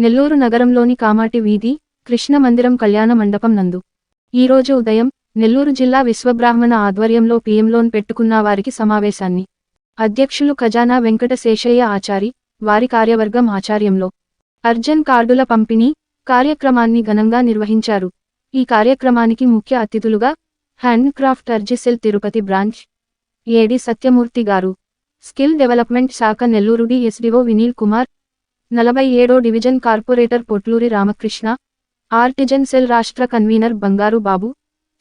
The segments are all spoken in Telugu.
నెల్లూరు నగరంలోని కామాటి వీధి కృష్ణ మందిరం కళ్యాణ మండపం నందు. ఈరోజు ఉదయం నెల్లూరు జిల్లా విశ్వబ్రాహ్మణ ఆధ్వర్యంలో పీఎం లోన్ పెట్టుకున్న వారికి సమావేశాన్ని. అధ్యక్షులు ఖజానా వెంకట శేషయ్య ఆచారి వారి కార్యవర్గం ఆచార్యంలో. అర్జన్ కార్డుల పంపిణీ కార్యక్రమాన్ని ఘనంగా నిర్వహించారు. ఈ కార్యక్రమానికి ముఖ్య అతిథులుగా హ్యాండ్ క్రాఫ్ట్ అర్జిసెల్ Tirupati branch AD Satyamurthy garu. Skill development శాఖ నెల్లూరు డిఎస్డిఓ వినీల్ కుమార్ నలభై ఏడో division corporator Potluri Ramakrishna artisan cell రాష్ట్ర convener Bangaru Babu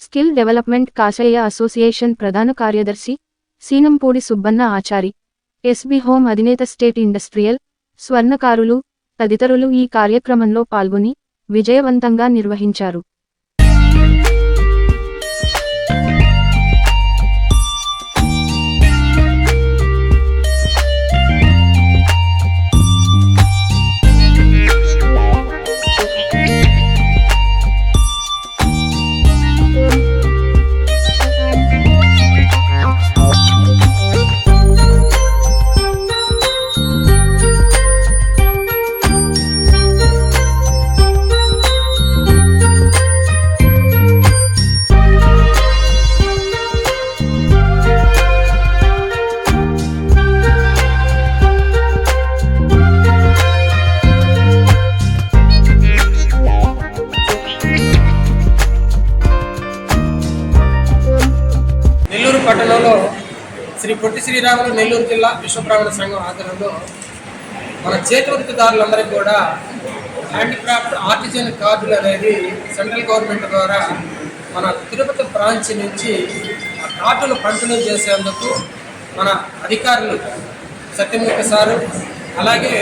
skill development కాషాయ అసోసియేషన్ ప్రధాన కార్యదర్శి సీనంపూడి సుబ్బన్న ఆచారి ఎస్బి హోం అధినేత స్టేట్ ఇండస్ట్రియల్ స్వర్ణకారులు తదితరులు ఈ కార్యక్రమంలో పాల్గొని విజయవంతంగా నిర్వహించారు. శ్రీరాములు నెల్లూరు జిల్లా విశ్వబ్రాహ్మణ సంఘం ఆధ్వర్యంలో మన చేతివృత్తిదారులందరికీ కూడా హ్యాండిక్రాఫ్ట్ ఆర్టిజన్ కార్డులు అనేది సెంట్రల్ గవర్నమెంట్ ద్వారా మన తిరుపతి బ్రాంచ్ నుంచి ఆ కార్డును పంపిణీ చేసేందుకు మన అధికారులు సత్యమూర్తి సారు అలాగే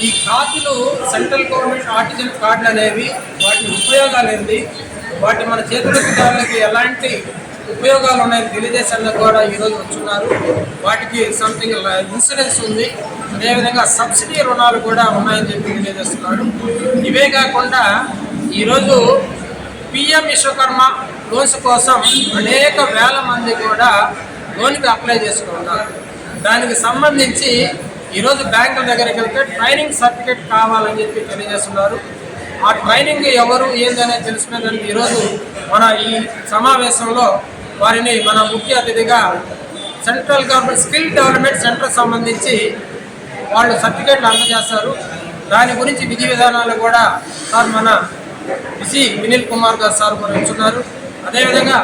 ఈ కార్డులు సెంట్రల్ గవర్నమెంట్ ఆర్టిజన్ కార్డులు అనేవి వాటి ఉపయోగాలు ఏంటి? వాటి మన చేతులకి ఎలాంటి ఉపయోగాలు ఉన్నాయని తెలియజేసేందుకు కూడా ఈరోజు వచ్చున్నారు. వాటికి సంథింగ్ ఇన్సూరెన్స్ ఉంది. అదేవిధంగా సబ్సిడీ రుణాలు కూడా ఉన్నాయని చెప్పి తెలియజేస్తున్నారు. ఇవే కాకుండా ఈరోజు పిఎం విశ్వకర్మ లోన్స్ కోసం అనేక వేల మంది కూడా లోన్కి అప్లై చేసుకున్నారు దానికి సంబంధించి ఈరోజు బ్యాంకుల దగ్గరికి వెళ్తే ట్రైనింగ్ సర్టిఫికేట్ కావాలని చెప్పి తెలియజేస్తున్నారు. ఆ ట్రైనింగ్ ఎవరు ఏందనేది తెలుసుకునేదానికి ఈరోజు మన ఈ సమావేశంలో వారిని మన ముఖ్య అతిథిగా central government skill development centre సంబంధించి వాళ్ళు సర్టిఫికేట్లు అందజేస్తారు దాని గురించి విధి విధానాలు కూడా సార్ మన విసి వినీల్ కుమార్ గారు సార్ కూడా ఉంచున్నారు అదేవిధంగా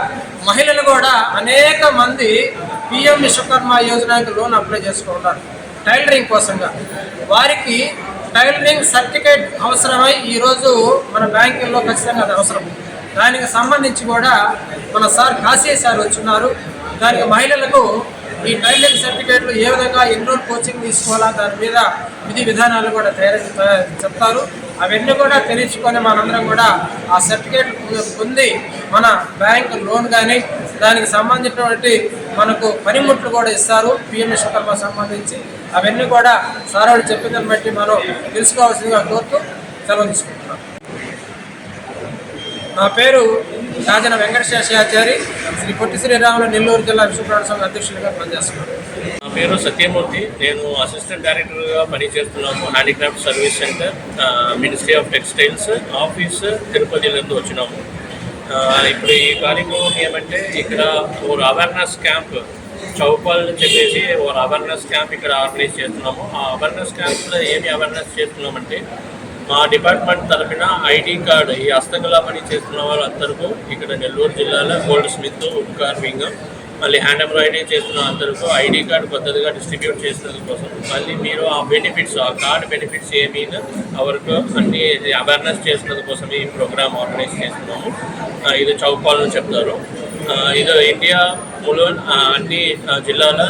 మహిళలు కూడా అనేక మంది పిఎం విశ్వకర్మ యోజనకి లోన్ అప్లై చేసుకుంటారు టైలరింగ్ కోసంగా. వారికి టైలరింగ్ సర్టిఫికేట్ అవసరమై ఈరోజు మన బ్యాంకుల్లో ఖచ్చితంగా అది అవసరం. దానికి సంబంధించి కూడా మన సార్ కాసే సార్ వచ్చున్నారు. దానికి మహిళలకు ఈ టైలరింగ్ సర్టిఫికేట్లు ఏ విధంగా ఎన్ని కోచింగ్ తీసుకోవాలా దాని మీద విధి విధానాలు కూడా తయారు చెప్తారు. అవన్నీ కూడా తెలుసుకొని మనందరం కూడా ఆ సర్టిఫికేట్ పొంది మన బ్యాంక్ లోన్ కానీ దానికి సంబంధించినటువంటి మనకు పనిముట్లు కూడా ఇస్తారు పిఎం విశ్వకర్మ సంబంధించి. అవన్నీ కూడా సార్ వాళ్ళు చెప్పిన బట్టి మనం తెలుసుకోవాల్సిందిగా కోరుతూ సెలవు నా పేరు రాజన వెంకటశేషాచారి. శ్రీ పొట్టి శ్రీరాములు నెల్లూరు జిల్లా విశ్వప్రాణ సంఘ అధ్యక్షులుగా పనిచేస్తున్నాను. నా పేరు సత్యమూర్తి. నేను అసిస్టెంట్ డైరెక్టర్గా పనిచేస్తున్నాము. Handicraft service centre ministry of textiles office Tirupati నుంచి వచ్చినాము. ఇప్పుడు ఈ కార్యక్రమం ఏమంటే ఇక్కడ ఒక అవేర్నెస్ క్యాంప్ చౌపాల్ అని చెప్పేసి ఒక అవేర్నెస్ క్యాంప్ ఇక్కడ ఆర్గనైజ్ చేస్తున్నాము. ఆ అవేర్నెస్ క్యాంప్లో ఏమి అవేర్నెస్ చేస్తున్నామంటే మా డిపార్ట్మెంట్ తరఫున ఐడి కార్డు ఈ హస్తకళా పని చేస్తున్న వాళ్ళందరికీ ఇక్కడ నెల్లూరు జిల్లాలో గోల్డ్ స్మిత్ వుడ్ కార్వింగ్ మళ్ళీ హ్యాండ్ ఎంబ్రాయిడరీ చేస్తున్న అందరికీ ఐడి కార్డు పద్ధతిగా డిస్ట్రిబ్యూట్ చేసినందు కోసం మళ్ళీ మీరు ఆ బెనిఫిట్స్ ఆ కార్డు బెనిఫిట్స్ ఏమీ అవరకు అన్ని అవేర్నెస్ చేసినందు కోసం ఈ ప్రోగ్రామ్ ఆర్గనైజ్ చేస్తున్నాము. ఇది చౌపాల్ చెప్తారు. ఇది ఇండియా ములువన్ అన్ని ఆ, జిల్లాల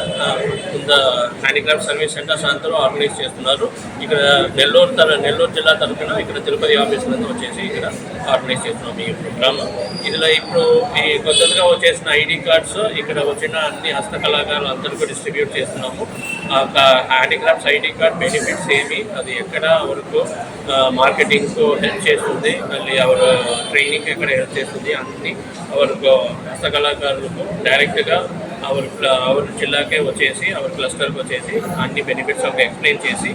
హ్యాండిక్రాఫ్ట్ సర్వీస్ సెంటర్స్ అందరూ ఆర్గనైజ్ చేస్తున్నారు. ఇక్కడ నెల్లూరు తర నెల్లూరు జిల్లా తరఫున ఇక్కడ తిరుపతి ఆఫీస్ నుంచి వచ్చేసి ఇక్కడ ఆర్గనైజ్ చేస్తున్నాం ఈ ప్రోగ్రామ్. ఇందులో ఇప్పుడు ఈ కొత్తగా వచ్చేసిన ఐడి కార్డ్స్ ఇక్కడ వచ్చిన అన్ని హస్తకళాకారులు అందరికీ డిస్ట్రిబ్యూట్ చేస్తున్నాము. ఆ హ్యాండిక్రాఫ్ట్స్ ఐడి కార్డ్ బెనిఫిట్స్ ఏమి అది ఎక్కడ వరకు మార్కెటింగ్ హెల్ప్ చేస్తుంది మళ్ళీ అవరు ట్రైనింగ్ ఎక్కడ హెల్ప్ చేస్తుంది అన్ని అవరకు హస్తకళాకారులకు డైరెక్ట్గా అవర్ అవర్ జిల్లాకే వచ్చేసి అవర్ క్లస్టర్కి వచ్చేసి అన్ని బెనిఫిట్స్ ఒక ఎక్స్ప్లెయిన్ చేసి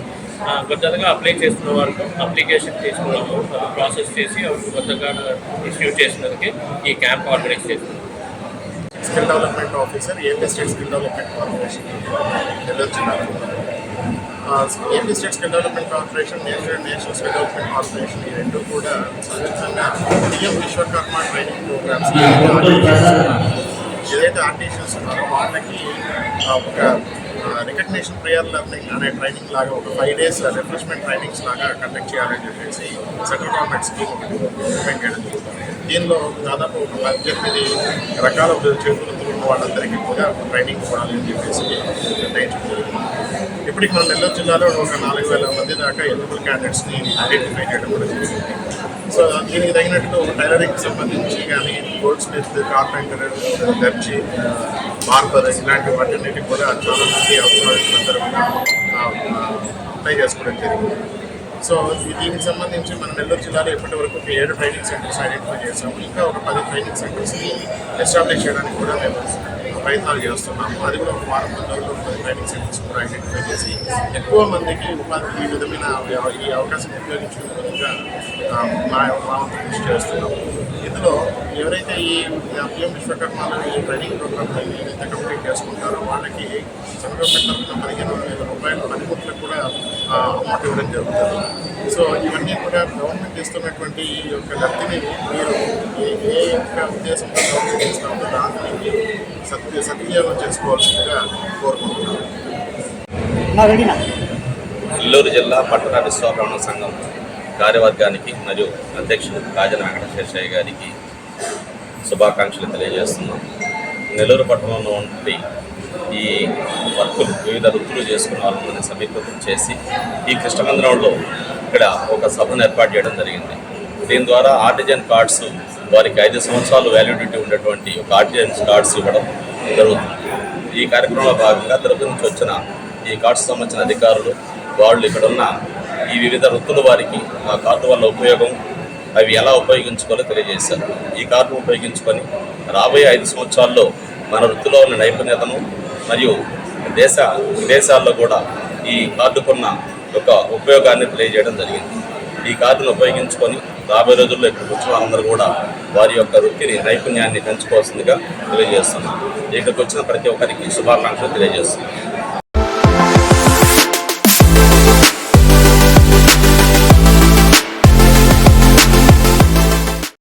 కొత్తగా అప్లై చేస్తున్న వరకు అప్లికేషన్ తీసుకున్నాము అది ప్రాసెస్ చేసి కొత్తగా ఇష్యూ చేసినందుకు ఈ క్యాంప్ ఆర్గనైజ్ చేస్తున్నాం. Skill development officer AP state skill development corporation Nellore జిల్లాలో AP state skill development corporation national national skill development corporation ఈ రెండు కూడా సంయుక్తంగా పిఎం విశ్వకర్మ ట్రైనింగ్ ప్రోగ్రామ్స్ ఏదైతే ఆర్టిషన్స్ ఉన్నారో వాళ్ళకి ఆ, ఒక రికగ్నేషన్ ప్రియర్ లెర్నింగ్ అనే ట్రైనింగ్ లాగా ఒక ఫైవ్ డేస్ రిఫ్రెష్మెంట్ ట్రైనింగ్స్ లాగా కండక్ట్ చేయాలని చెప్పేసి సెంట్రల్ గవర్నమెంట్ స్కీమ్ ఒకటి ఇంప్లిమెంట్ చేయడం దీనిలో దాదాపు ఒక పద్దెనిమిది రకాల చేతులతో ఉన్న వాళ్ళందరికీ కూడా ట్రైనింగ్ ఇవ్వాలని చెప్పేసి నిర్ణయించడం జరిగింది. ఇప్పటికి మన నెల్లూరు జిల్లాలో ఒక నాలుగు వేల మంది దాకా ఎలిజిబుల్ క్యాండిడేట్స్ని ఐడెంటిఫై చేయడం కూడా జరిగింది. సో దీనికి తగినట్టు టైలరింగ్ సంబంధించి కానీ గోల్డ్ స్మిత్ కార్పెంటర్ దర్జీ బార్బర్ ఇలాంటి వాటిన్నిటికి కూడా చాలా మంది అవసరమైనందరూ అప్లై చేసుకోవడం జరిగింది. సో దీనికి సంబంధించి మన నెల్లూరు జిల్లాలో ఇప్పటి వరకు ఒక ఏడు ట్రైనింగ్ సెంటర్స్ ఐడెంటిఫై చేసాము ఇంకా ఒక పది ట్రైనింగ్ సెంటర్స్ని ఎస్టాబ్లిష్ చేయడానికి కూడా మేము ప్రయత్నాలు చేస్తున్నాము. అది కూడా ఒక వారం రోజుల్లో పది ట్రైనింగ్ సెంటర్స్ కూడా ఐడెంటిఫై చేసి ఎక్కువ మందికి ఉపాధి ఈ విధమైన ఈ అవకాశం ఉపయోగించుకునే విధంగా కృషి చేస్తున్నాము ఇందులో ఎవరైతే ఈ పిఎం విశ్వకర్మలో ఈ ట్రైనింగ్ ప్రోగ్రామ్ ఏదైతే కంప్లీట్ చేసుకుంటారో వాళ్ళకి సెంట్రల్ గవర్నమెంట్ తరఫున పదిహేను వేల రూపాయల పనిముట్లకు కూడా ఆ, అమౌంట్ ఇవ్వడం జరుగుతుంది. సో ఇవన్నీ కూడా గవర్నమెంట్ ఇస్తున్నటువంటి ఈ యొక్క లబ్ధిని మీరు ఏ ఏ యొక్క ఉద్దేశంతో గవర్నమెంట్ ఇస్తామో దాన్ని మీరు సద్వి సద్వినియోగం చేసుకోవాల్సిందిగా కోరుకుంటున్నాను. నెల్లూరు జిల్లా పట్టణ విశ్వబ్రహ్మణ సంఘం. కార్యవర్గానికి మరియు అధ్యక్షుడు రాజన వెంకటశేషయ్య గారికి శుభాకాంక్షలు తెలియజేస్తున్నాం. నెల్లూరు పట్టణంలో ఉండి ఈ వర్కులు వివిధ వృత్తులు చేసుకున్న వాళ్ళని సమీకృతం చేసి ఈ కృష్ణమందిరంలో ఇక్కడ ఒక సభను ఏర్పాటు చేయడం జరిగింది. దీని ద్వారా ఆర్టిజన్ కార్డ్స్ వారికి ఐదు సంవత్సరాలు వ్యాలిడిటీ ఉన్నటువంటి ఒక ఆర్టిజన్ కార్డ్స్ ఇవ్వడం జరుగుతుంది. ఈ కార్యక్రమంలో భాగంగా తిరుపతి నుంచి వచ్చిన ఈ కార్డ్స్ సంబంధించిన అధికారులు వాళ్ళు ఇక్కడ ఉన్న ఈ వివిధ వృత్తులు వారికి ఆ కార్డు వల్ల ఉపయోగం. అవి ఎలా ఉపయోగించుకోవాలో తెలియజేశారు. ఈ కార్డును ఉపయోగించుకొని రాబోయే ఐదు సంవత్సరాల్లో మన వృత్తిలో ఉన్న నైపుణ్యతను మరియు దేశ విదేశాల్లో కూడా ఈ కార్డుకున్న ఒక ఉపయోగాన్ని తెలియజేయడం జరిగింది. ఈ కార్డును ఉపయోగించుకొని రాబోయే రోజుల్లో ఇక్కడ వచ్చిన అందరూ కూడా వారి యొక్క వృత్తిని నైపుణ్యాన్ని పెంచుకోవాల్సిందిగా తెలియజేస్తున్నాం. ఇక్కడికి వచ్చిన ప్రతి ఒక్కరికి శుభాకాంక్షలు తెలియజేస్తున్నాం.